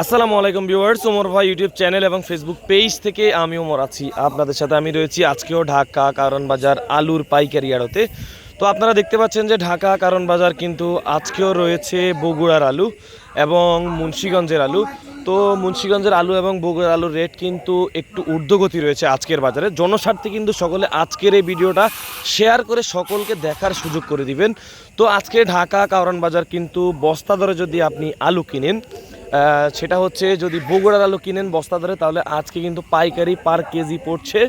আসসালামু আলাইকুম ভিউয়ার্স, ওমর ভাই ইউটিউব চ্যানেল এবং ফেসবুক পেজ থেকে আমি ওমর আছি। আপনাদের সাথে আমি রয়েছি আজকেও ঢাকা কারণ বাজার আলুর পাইকারি আড়তে। তো আপনারা দেখতে পাচ্ছেন যে ঢাকা কারণ বাজার কিন্তু আজকেও রয়েছে বগুড়ার আলু এবং মুন্সীগঞ্জের আলু। তো মুন্সীগঞ্জের আলু এবং বগুড়ার আলুর রেট কিন্তু একটু ঊর্ধ্বগতি রয়েছে আজকের বাজারে। জনস্বার্থে কিন্তু সকলে আজকের এই ভিডিওটা শেয়ার করে সকলকে দেখার সুযোগ করে দিবেন। তো আজকে ঢাকা কারণ বাজার কিন্তু বস্তা দরে যদি আপনি আলু কিনেন সেটা হচ্ছে যদি বগুড়ার আলু কিনেন বস্তা ধরে তাহলে আজকে কিন্তু পাইকারি পার কেজি পড়ছে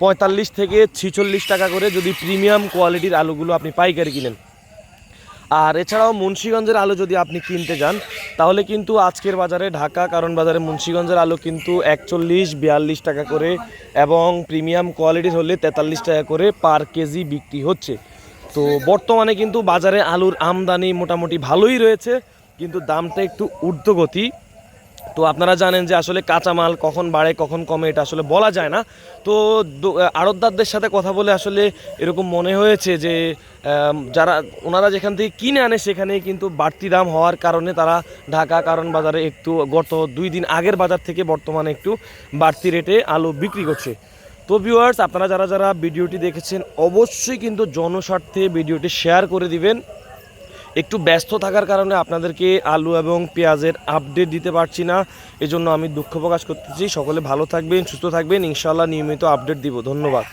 পঁয়তাল্লিশ থেকে ছিচল্লিশ টাকা করে যদি প্রিমিয়াম কোয়ালিটির আলুগুলো আপনি পাইকারি কিনেন। আর এছাড়াও মুন্সীগঞ্জের আলু যদি আপনি কিনতে যান, তাহলে কিন্তু আজকের বাজারে ঢাকা, কারণ বাজারে মুন্সীগঞ্জের আলু কিন্তু একচল্লিশ, বিয়াল্লিশ টাকা করে এবং প্রিমিয়াম কোয়ালিটির হলে তেতাল্লিশ টাকা করে পার কেজি বিক্রি হচ্ছে। তো বর্তমানে কিন্তু বাজারে আলুর আমদানি মোটামুটি ভালোই রয়েছে। কিন্তু দামটা একটু ঊর্ধ্বগতি। তো আপনারা জানেন যে আসলে কাঁচামাল কখন বাড়ে, কখন কমে, এটা আসলে বলা যায় না। তো আড়তদারদের সাথে কথা বলে আসলে এরকম মনে হয়েছে যে যারা, ওনারা যেখান থেকে কিনে আনে সেখানেই কিন্তু বাড়তি দাম হওয়ার কারণে তারা ঢাকা কারণ বাজারে একটু গত দুই দিন আগের বাজার থেকে বর্তমানে একটু বাড়তি রেটে আলু বিক্রি করছে। তো ভিউয়ার্স আপনারা যারা যারা ভিডিওটি দেখেছেন, অবশ্যই কিন্তু জনস্বার্থে ভিডিওটি শেয়ার করে দিবেন। একটু ব্যস্ত থাকার কারণে আপনাদেরকে আলু এবং পেঁয়াজের আপডেট দিতে পারছি না। এজন্য আমি দুঃখ প্রকাশ করতেছি। সকলে ভালো থাকবেন, সুস্থ থাকবেন। ইনশাল্লাহ নিয়মিত আপডেট দিব। ধন্যবাদ।